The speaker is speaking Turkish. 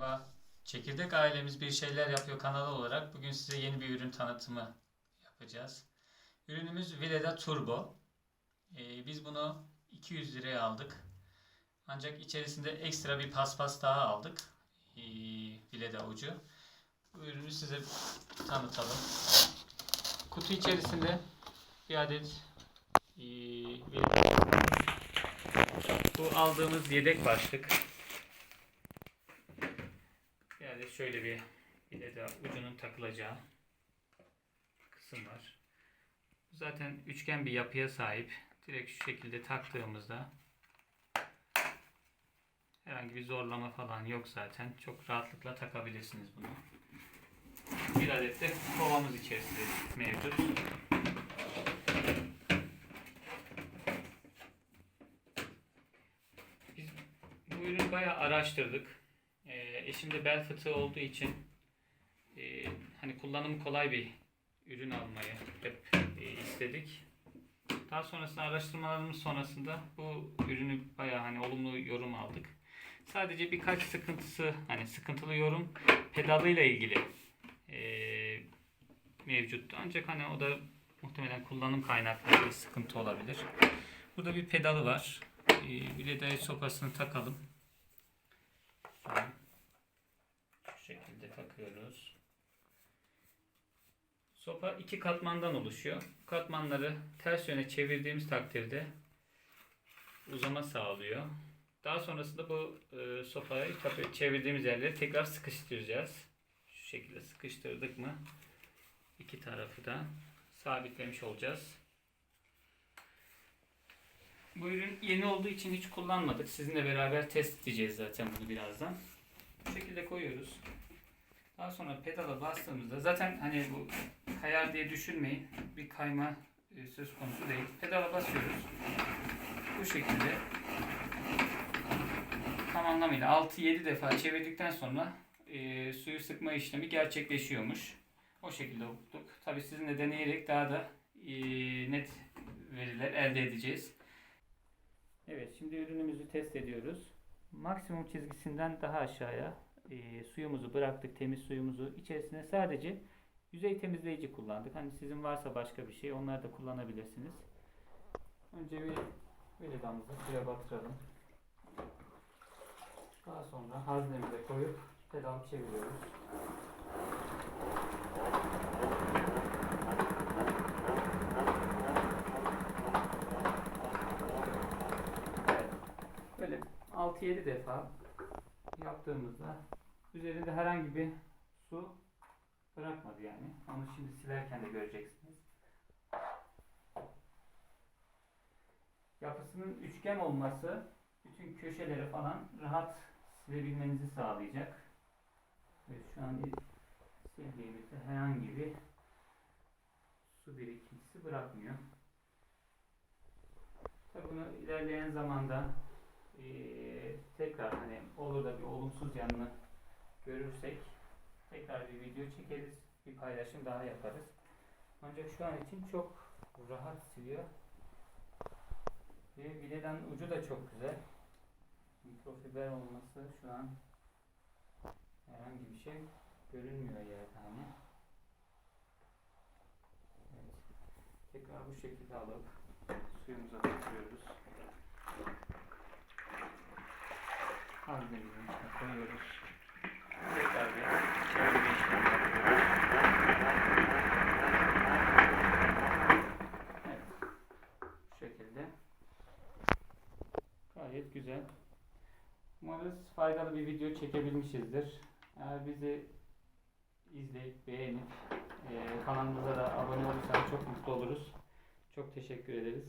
Merhaba. Çekirdek ailemiz bir şeyler yapıyor kanalı olarak bugün size yeni bir ürün tanıtımı yapacağız. Ürünümüz Vileda Turbo. Ee, biz bunu 200 liraya aldık. Ancak içerisinde ekstra bir paspas daha aldık. Ee, Vileda ucu. Bu ürünü size tanıtalım. Kutu içerisinde bir adet Vileda bu aldığımız yedek başlık. Yani şöyle bir bir de daha ucunun takılacağı kısım var. Zaten üçgen bir yapıya sahip. Direkt şu şekilde taktığımızda herhangi bir zorlama falan yok zaten. Çok rahatlıkla takabilirsiniz bunu. Bir adet de kovamız içerisinde mevcut. Biz bu ürünü bayağı araştırdık. Ee, eşim de bel fıtığı olduğu için e, hani kullanımı kolay bir ürün almayı hep e, istedik. Daha sonrasında araştırmalarımız sonrasında bu ürünü bayağı hani olumlu yorum aldık. Sadece birkaç sıkıntısı hani sıkıntılı yorum pedalıyla ilgili e, mevcuttu. Ancak hani o da muhtemelen kullanım kaynaklı bir sıkıntı olabilir. Burada bir pedalı var. E, bir de sopasını takalım. Şu şekilde takıyoruz. Sopa iki katmandan oluşuyor. Katmanları ters yöne çevirdiğimiz takdirde uzama sağlıyor. Daha sonrasında bu e, sopayı çevirdiğimiz yerleri tekrar sıkıştıracağız. Şu şekilde sıkıştırdık mı iki tarafı da sabitlemiş olacağız. Bu ürün yeni olduğu için hiç kullanmadık. Sizinle beraber test edeceğiz zaten bunu birazdan. Bu şekilde koyuyoruz. Daha sonra pedala bastığımızda zaten hani bu kayar diye düşünmeyin. Bir kayma e, söz konusu değil. Pedala basıyoruz. Bu şekilde tam anlamıyla 6-7 defa çevirdikten sonra e, suyu sıkma işlemi gerçekleşiyormuş. O şekilde okuduk. Tabi sizinle deneyerek daha da e, net veriler elde edeceğiz. Evet şimdi ürünümüzü test ediyoruz. Maksimum çizgisinden daha aşağıya e, suyumuzu bıraktık, temiz suyumuzu. İçerisine sadece yüzey temizleyici kullandık. Hani sizin varsa başka bir şey onları da kullanabilirsiniz. Önce bir veledamızı suya batıralım. Daha sonra haznemize koyup pedal çeviriyoruz. Böyle 6-7 defa yaptığımızda üzerinde herhangi bir su bırakmadı yani. Onu şimdi silerken de göreceksiniz. Yapısının üçgen olması bütün köşeleri falan rahat silebilmenizi sağlayacak. Evet, şu an sildiğimizde herhangi bir su birikintisi bırakmıyor. Tabii bunu ilerleyen zamanda eee, tekrar hani olur da bir olumsuz yanını görürsek tekrar bir video çekeriz, bir paylaşım daha yaparız. Ancak şu an için çok rahat siliyor. Ve bileden ucu da çok güzel. Mikrofiber olması şu an herhangi bir şey görünmüyor yerde hani. Evet. Tekrar bu şekilde alıp suyumuza şekilde. Gayet güzel. Umarız faydalı bir video çekebilmişizdir. Eğer bizi izleyip beğenip e, kanalımıza da abone olursanız çok mutlu oluruz. Çok teşekkür ederiz.